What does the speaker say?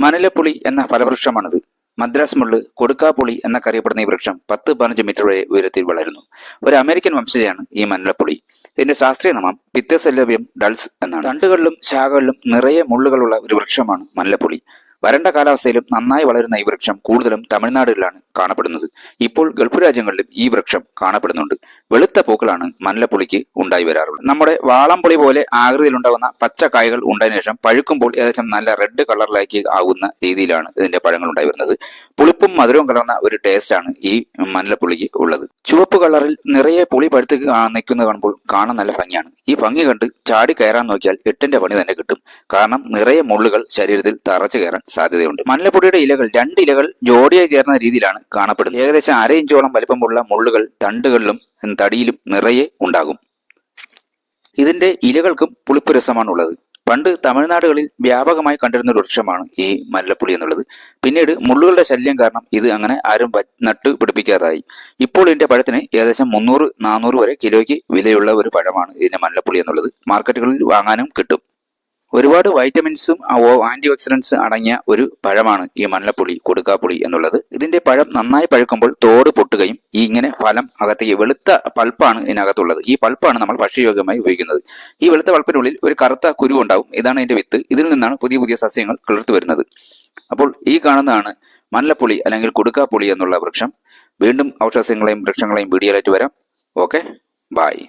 മനലപ്പുളി എന്ന ഫലവൃക്ഷമാണിത്. മദ്രാസ് മുള്ള് കൊടുക്കാപ്പുളി എന്നൊക്കെ അറിയപ്പെടുന്ന ഈ വൃക്ഷം പത്ത് പതിനഞ്ച് മീറ്റർ വരെ ഉയരത്തിൽ വളരുന്നു. ഒരു അമേരിക്കൻ വംശജയാണ് ഈ മനലപ്പുളി. ഇതിന്റെ ശാസ്ത്രീയ നാമം പിത്തസെല്ലോബിയം ഡൾസ് എന്നാണ്. തണ്ടുകളിലും ശാഖകളിലും നിറയെ മുള്ളുകളുള്ള ഒരു വൃക്ഷമാണ് മല്ലപ്പുളി വരണ്ട കാലാവസ്ഥയിലും നന്നായി വളരുന്ന ഈ വൃക്ഷം കൂടുതലും തമിഴ്നാടുകളിലാണ് കാണപ്പെടുന്നത്. ഇപ്പോൾ ഗൾഫ് രാജ്യങ്ങളിലും ഈ വൃക്ഷം കാണപ്പെടുന്നുണ്ട്. വെളുത്ത പൂക്കളാണ് മല്ലപ്പുളിക്ക് ഉണ്ടായി വരാറുള്ളത്. നമ്മുടെ വാളംപുളി പോലെ ആകൃതിയിലുണ്ടാകുന്ന പച്ച കായകൾ ഉണ്ടായതിനു ശേഷം പഴുക്കുമ്പോൾ ഏകദേശം നല്ല റെഡ് കളറിലേക്ക് ആകുന്ന രീതിയിലാണ് ഇതിന്റെ പഴങ്ങൾ ഉണ്ടായി വരുന്നത്. പുളിപ്പും മധുരവും കലർന്ന ഒരു ടേസ്റ്റ് ആണ് ഈ മല്ലപ്പുളിക്ക് ഉള്ളത്. ചുവപ്പ് കളറിൽ നിറയെ പുളി പഴുത്ത് നിൽക്കുന്നത് കാണുമ്പോൾ കാണാൻ നല്ല ഭംഗിയാണ്. ഈ ഭംഗി കണ്ട് ചാടി കയറാൻ നോക്കിയാൽ എട്ടിന്റെ പണി തന്നെ കിട്ടും. കാരണം നിറയെ മുള്ളുകൾ ശരീരത്തിൽ തറച്ചു കയറാൻ സാധ്യതയുണ്ട്. മല്ലപ്പൊടിയുടെ ഇലകൾ രണ്ട് ഇലകൾ ജോഡിയായി ചേർന്ന രീതിയിലാണ് കാണപ്പെടുന്നത്. ഏകദേശം അര ഇഞ്ചോളം വലിപ്പമുള്ള മുള്ളുകൾ തണ്ടുകളിലും തടിയിലും നിറയെ ഉണ്ടാകും. ഇതിന്റെ ഇലകൾക്കും പുളിപ്പ് രസമാണുള്ളത്. പണ്ട് തമിഴ്നാടുകളിൽ വ്യാപകമായി കണ്ടിരുന്ന ഒരു വൃക്ഷമാണ് ഈ മല്ലപ്പുളി എന്നുള്ളത്. പിന്നീട് മുള്ളുകളുടെ ശല്യം കാരണം ഇത് അങ്ങനെ ആരും നട്ടു പിടിപ്പിക്കാറായി ഇപ്പോൾ ഇതിന്റെ പഴത്തിന് ഏകദേശം മുന്നൂറ് നാനൂറ് വരെ കിലോയ്ക്ക് വിലയുള്ള ഒരു പഴമാണ് ഇതിന്റെ മല്ലപ്പുളി എന്നുള്ളത്. മാർക്കറ്റുകളിൽ വാങ്ങാനും കിട്ടും. ഒരുപാട് വൈറ്റമിൻസും ആന്റി ഓക്സിഡൻസ് അടങ്ങിയ ഒരു പഴമാണ് ഈ മല്ലപ്പുളി കൊടുക്കാപ്പുളി എന്നുള്ളത്. ഇതിന്റെ പഴം നന്നായി പഴുക്കുമ്പോൾ തോട് പൊട്ടുകയും ഈ ഇങ്ങനെ ഫലം അകത്തേക്ക് വെളുത്ത പൾപ്പാണ് ഇതിനകത്തുള്ളത്. ഈ പൾപ്പാണ് നമ്മൾ ഭക്ഷ്യയോഗ്യമായി ഉപയോഗിക്കുന്നത്. ഈ വെളുത്ത പൾപ്പിനുള്ളിൽ ഒരു കറുത്ത കുരു ഉണ്ടാവും. ഇതാണ് ഇതിന്റെ വിത്ത്. ഇതിൽ നിന്നാണ് പുതിയ പുതിയ സസ്യങ്ങൾ കിളിർത്തു വരുന്നത്. അപ്പോൾ ഈ കാണുന്നതാണ് മല്ലപ്പുളി അല്ലെങ്കിൽ കൊടുക്കാപ്പുളി എന്നുള്ള വൃക്ഷം. വീണ്ടും ഔഷധസസ്യങ്ങളെയും വൃക്ഷങ്ങളെയും വീഡിയോയിലായിട്ട് വരാം. ഓക്കെ? ബായ്